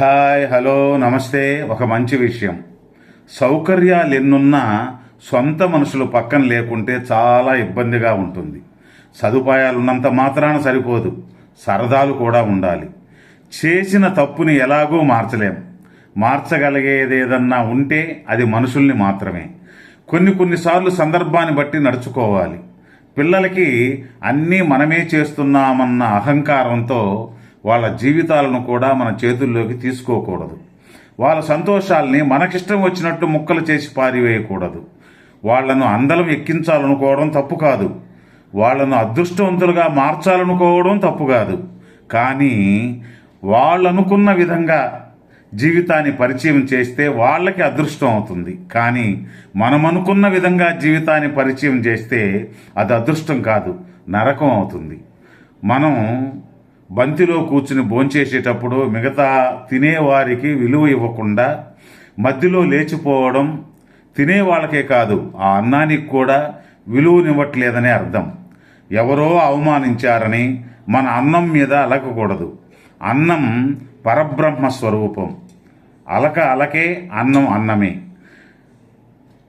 Hi hello నమస్తే. ఒక మంచి విషయం. సౌకర్యాలు ఎన్నున్నా సొంత మనుషులు పక్కన లేకుంటే చాలా ఇబ్బందిగా ఉంటుంది. సదుపాయాలు ఉన్నంత మాత్రాన సరిపోదు. సరదాలు కూడా ఉండాలి. చేసిన తప్పుని ఎలాగూ మార్చలేం. మార్చగలిగేది ఏదన్నా ఉంటే అది మనుషుల్ని మాత్రమే. కొన్ని కొన్నిసార్లు సందర్భాన్ని బట్టి నడుచుకోవాలి. పిల్లలకి అన్నీ మనమే చేస్తున్నామన్న అహంకారంతో వాళ్ళ జీవితాలను కూడా మన చేతుల్లోకి తీసుకోకూడదు. వాళ్ళ సంతోషాల్ని మనకిష్టం వచ్చినట్టు ముక్కలు చేసి పారివేయకూడదు. వాళ్ళను అందలం ఎక్కించాలనుకోవడం తప్పు కాదు. వాళ్ళను అదృష్టవంతులుగా మార్చాలనుకోవడం తప్పు కాదు. కానీ వాళ్ళనుకున్న విధంగా జీవితాన్ని పరిచయం చేస్తే వాళ్ళకి అదృష్టం అవుతుంది. కానీ మనం అనుకున్న విధంగా జీవితాన్ని పరిచయం చేస్తే అది అదృష్టం కాదు నరకం అవుతుంది. మనం బంతిలో కూర్చుని భోంచేసేటప్పుడు మిగతా తినేవారికి విలువ ఇవ్వకుండా మధ్యలో లేచిపోవడం తినే వాళ్ళకే కాదు ఆ అన్నానికి కూడా విలువనివ్వట్లేదనే అర్థం. ఎవరో అవమానించారని మన అన్నం మీద అలకకూడదు. అన్నం పరబ్రహ్మ స్వరూపం. అలక అలకే అన్నం అన్నమే.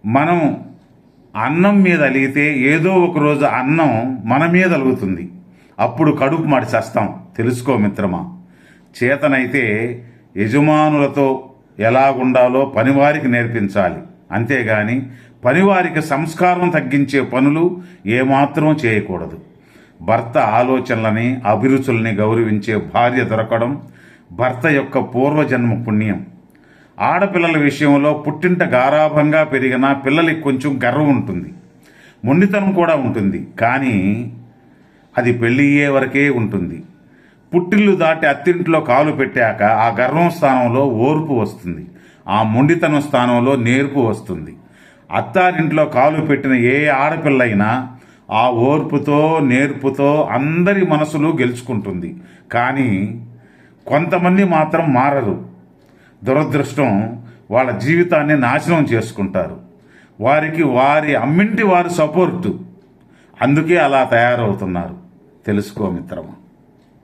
మనం అన్నం మీద అలిగితే ఏదో ఒక రోజు అన్నం మన మీద అలుగుతుంది. అప్పుడు కడుపు మాడి చేస్తాం. తెలుసుకో మిత్రమా. చేతనైతే యజమానులతో ఎలాగుండాలో పనివారికి నేర్పించాలి. అంతేగాని పనివారికి సంస్కారం తగ్గించే పనులు ఏమాత్రం చేయకూడదు. భర్త ఆలోచనలని అభిరుచుల్ని గౌరవించే భార్య దొరకడం భర్త యొక్క పూర్వజన్మ పుణ్యం. ఆడపిల్లల విషయంలో పుట్టింట గారాభంగా పెరిగిన పిల్లలకి కొంచెం గర్వం ఉంటుంది. మొండితనం కూడా ఉంటుంది. కానీ అది పెళ్ళయ్యే వరకే ఉంటుంది. పుట్టిల్లు దాటి అత్తింట్లో కాలు పెట్టాక ఆ గర్వం స్థానంలో ఓర్పు వస్తుంది. ఆ మొండితనం స్థానంలో నేర్పు వస్తుంది. అత్తారింట్లో కాలు పెట్టిన ఏ ఆడపిల్లైనా ఆ ఓర్పుతో నేర్పుతో అందరి మనసులు గెలుచుకుంటుంది. కానీ కొంతమంది మాత్రం మారరు. దురదృష్టం వాళ్ళ జీవితాన్ని నాశనం చేసుకుంటారు. వారికి వారి అమ్మింటి వారి సపోర్టు. అందుకే అలా తయారవుతున్నారు. తెలుసుకో మిత్రము?